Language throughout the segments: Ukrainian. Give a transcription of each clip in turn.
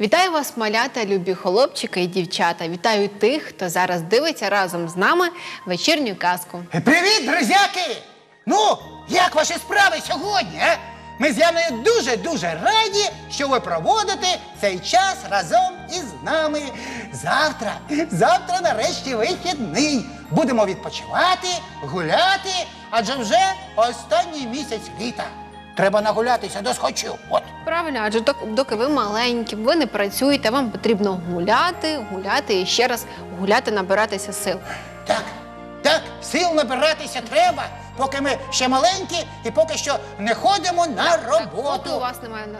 Вітаю вас, малята, любі хлопчики і дівчата. Вітаю тих, хто зараз дивиться разом з нами вечірню казку. Привіт, друзяки! Ну, як ваші справи сьогодні? А? Ми з Яною дуже-дуже раді, що ви проводите цей час разом із нами. Завтра, завтра нарешті вихідний. Будемо відпочивати, гуляти, адже вже останній місяць літа. Треба нагулятися до схочу. От. Правильно, адже док- доки ви маленькі, ви не працюєте, вам потрібно гуляти, гуляти і ще раз гуляти, набиратися сил. Так, так, сил набиратися треба, поки ми ще маленькі і поки що не ходимо на Так, роботу. поки у вас немає на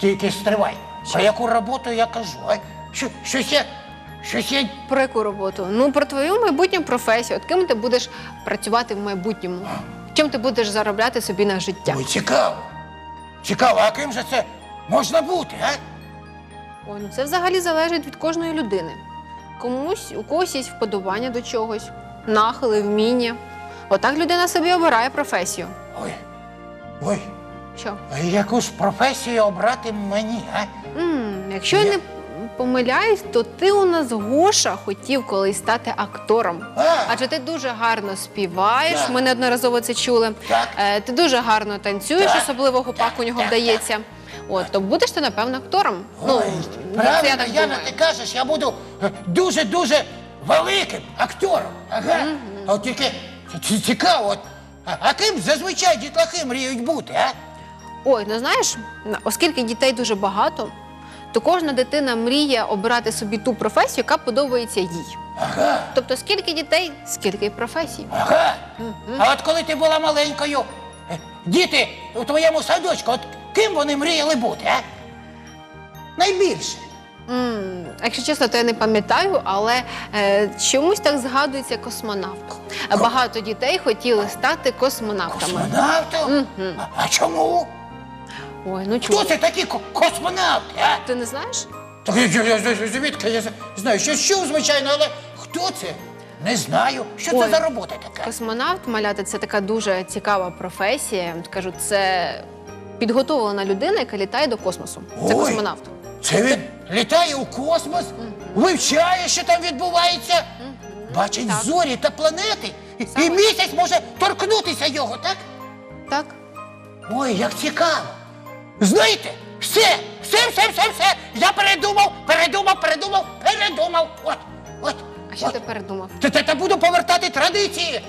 Тільки стривай. Про яку роботу я кажу? А? Що, щось я. Щось я. про яку роботу? Ну про твою майбутню професію. От ким ти будеш працювати в майбутньому? Чим ти будеш заробляти собі на життя? Ой, цікаво. Цікаво, а ким же це можна бути, а? Ой, ну це взагалі залежить від кожної людини. Комусь у когось є вподобання до чогось, нахили, вміння. Отак людина собі обирає професію. Ой. Ой, Що? а яку ж професію обрати мені, а? м якщо я не помиляюсь, то ти у нас Гоша хотів колись стати актором. Адже ти дуже гарно співаєш, Так. ми неодноразово це чули. Так. Е, ти дуже гарно танцюєш, Так. особливо гопак у нього вдається. От, то будеш ти, напевно, актором. Ой, ну, правильно, я так Яна, думаю. ти кажеш, я буду е, дуже-дуже великим актором. Ага. А от тільки ці- цікаво, от, а, а ким зазвичай дітлахи мріють бути, а? Ой, ну знаєш, на- оскільки дітей дуже багато, то кожна дитина мріє обирати собі ту професію, яка подобається їй. Ага. Тобто, скільки дітей, скільки й професій. Ага. А от коли ти була маленькою, е, діти у твоєму садочку, от ким вони мріяли бути, а? Найбільше. м якщо чесно, то я не пам'ятаю, але е, чомусь так згадується космонавт. Е, Багато дітей хотіли стати космонавтами. Космонавтом? А, а чому? Ой, ну Хто це такі ко- космонавти, а? Ти не знаєш? Так я, я, я, я, звідки я знаю, що чув, звичайно, але хто це? Не знаю. Що це за робота така? Космонавт маляти це така дуже цікава професія. Я вам це підготовлена людина, яка літає до космосу. Це Ой. космонавт. Це він літає у космос, вивчає, що там відбувається, бачить Так. зорі та планети, і, Саме і місяць може торкнутися його, так? Так. Ой, як цікаво. Знаєте, все, все, все, все, все. Я передумав, передумав, передумав, передумав. От, от. А що от. ти передумав? Та, та, та буду повертати традиції.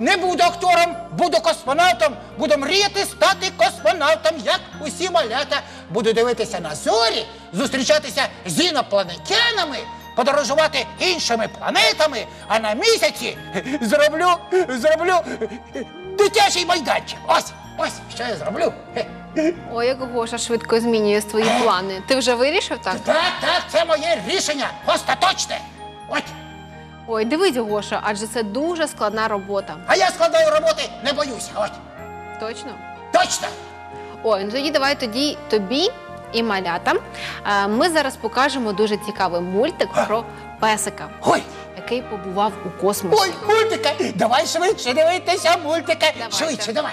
Не буду актором, буду космонавтом, буду мріяти стати космонавтом, як усі малята. Буду дивитися на зорі, зустрічатися з інопланетянами, подорожувати іншими планетами, а на місяці зроблю, зроблю дитячий майданчик. Ось, ось, що я зроблю. Хе. Ой, як Гоша швидко змінює свої плани. Ти вже вирішив так? Так, так, це моє рішення. Остаточне. От. Ой, дивись, Гоша, адже це дуже складна робота. А я складаю роботи, не боюся. От. Точно? Точно. Ой, ну тоді давай тоді тобі і малятам. е, Ми зараз покажемо дуже цікавий мультик про песика, Ой. який побував у космосі. Ой, мультика! Давай швидше дивитися мультика. Давайте. Швидше, давай.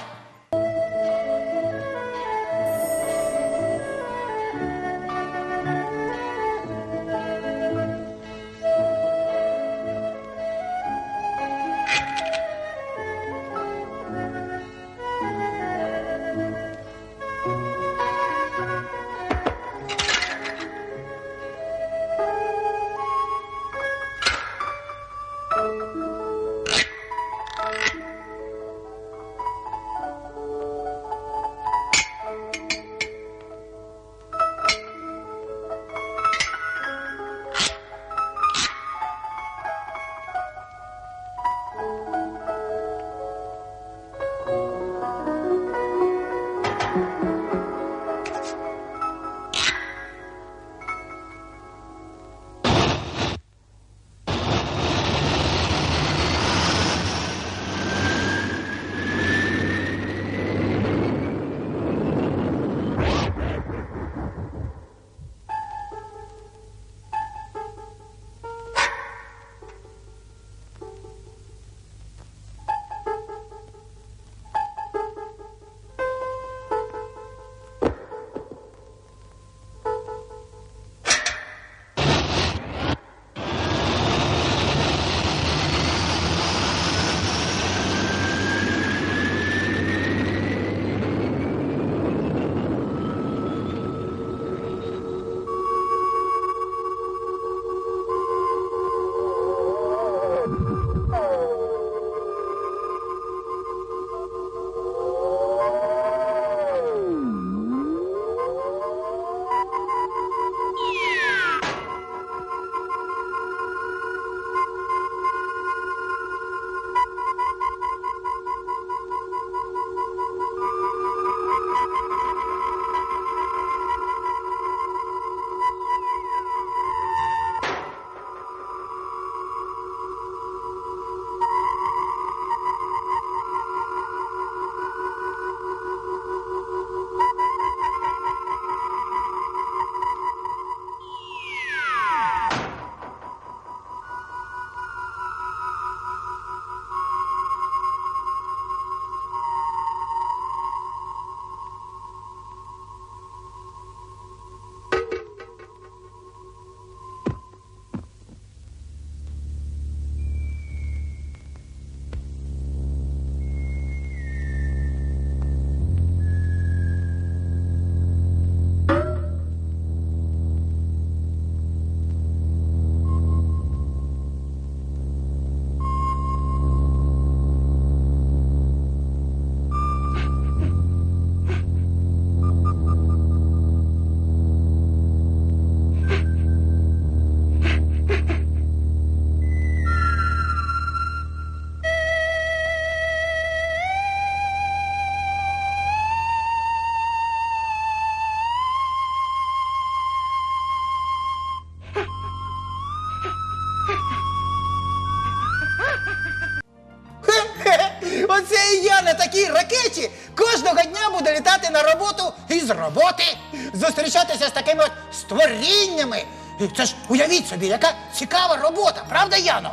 Буде літати на роботу і з роботи, зустрічатися з такими от створіннями. І Це ж уявіть собі, яка цікава робота, правда, Яно?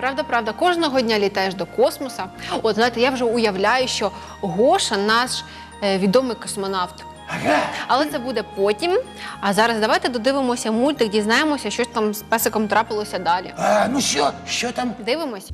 Правда, правда, кожного дня літаєш до космоса. От знаєте, я вже уявляю, що Гоша наш е, відомий космонавт. Ага. Але це буде потім. А зараз давайте додивимося мультик, дізнаємося, що ж там з песиком трапилося далі. А, ну що, що там? Дивимось.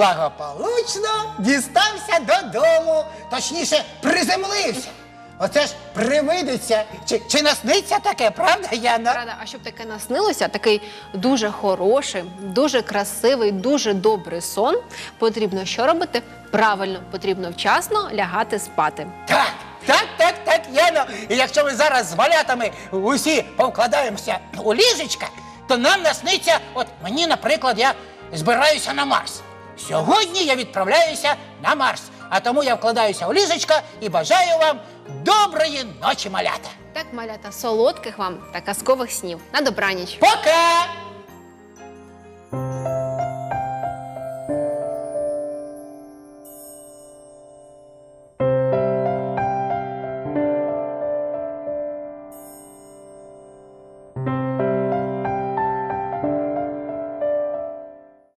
Благополучно дістався додому, точніше, приземлився. Оце ж привидиться. Чи, чи насниться таке, правда, Яна? Рада, а щоб таке наснилося, такий дуже хороший, дуже красивий, дуже добрий сон. Потрібно що робити? Правильно, потрібно вчасно лягати спати. Так, так, так, так, Яно. І якщо ми зараз з малятами усі повкладаємося у ліжечка, то нам насниться, от мені, наприклад, я збираюся на Марс. Сьогодні я відправляюся на Марс, а тому я вкладаюся у ліжечко і бажаю вам доброї ночі, малята. Так, малята, солодких вам та казкових снів. На добраніч. Пока!